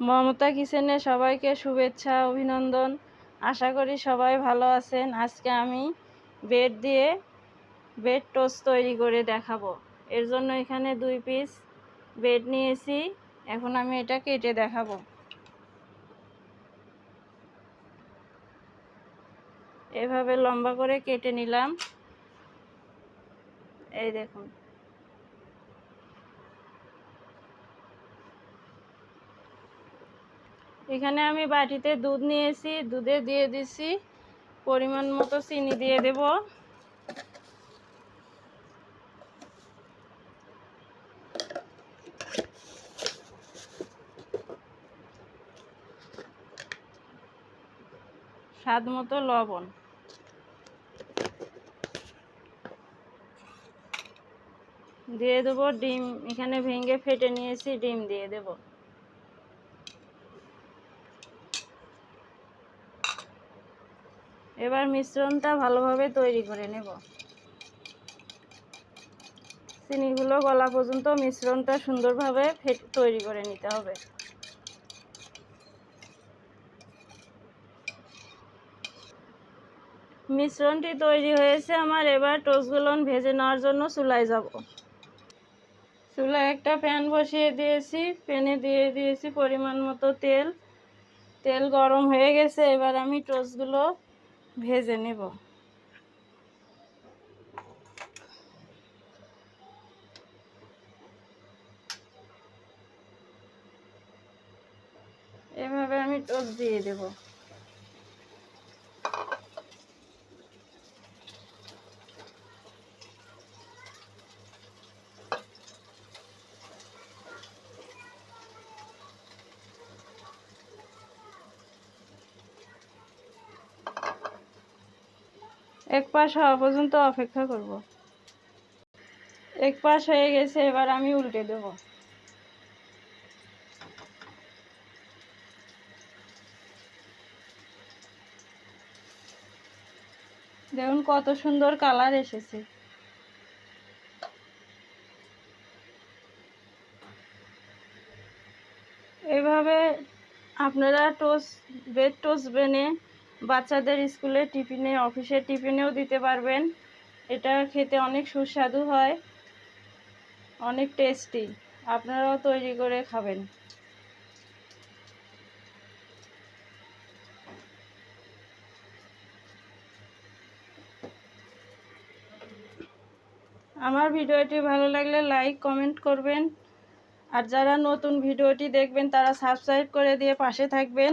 মমতা কিচেনে সবাইকে শুভেচ্ছা, অভিনন্দন। আশা করি সবাই ভালো আছেন। আজকে আমি বেড দিয়ে বেড টোস্ট তৈরি করে দেখাবো। এর জন্য এখানে দুই পিস বেড নিয়েছি। এখন আমি এটা কেটে দেখাবো। এভাবে লম্বা করে কেটে নিলাম। এই দেখুন। এখানে আমি বাটিতে দুধ নিয়েছি, দুধে দিয়ে দিছি। পরিমাণ মতো চিনি দিয়ে দেব। স্বাদ মতো লবণ। দিয়ে দেবো ডিম। এখানে ভেঙে ফেটে নিয়েছি, ডিম দিয়ে দেবো। এবার মিশ্রণটা ভালোভাবে তৈরি করে নেব। চিনিগুলো গলা পর্যন্ত মিশ্রণটা সুন্দরভাবে ফেট তৈরি করে নিতে হবে। মিশ্রণটি তৈরি হয়েছে আমার এবার টোস্টগুলো ভেজে নেওয়ার জন্য চুলায় যাব। চুলায় একটা প্যান বসিয়ে দিয়েছি। প্যানে দিয়ে দিয়েছি পরিমাণ মতো তেল। তেল গরম হয়ে গেছে, এবার আমি টোস্টগুলো ভেজে নেব। এভাবে আমি টোপ দিয়ে দেব। এক পাশ হওয়া পর্যন্ত অপেক্ষা করব। এক পাশ হয়ে গেছে, এবার আমি উল্টে দেব। দেখুন কত সুন্দর কালার এসেছে। এভাবে আপনারা টোস্ট বেড টোস্ট বেনে বাচ্চাদের স্কুলে টিফিনে অফিসের টিফিনেও দিতে পারবেন। এটা খেতে অনেক সুস্বাদু হয়, অনেক টেস্টি আপনারাও তৈরি করে খাবেন। আমার ভিডিওটি ভালো লাগলে লাইক, কমেন্ট করবেন। আর যারা নতুন ভিডিওটি দেখবেন, তারা সাবস্ক্রাইব করে দিয়ে পাশে থাকবেন।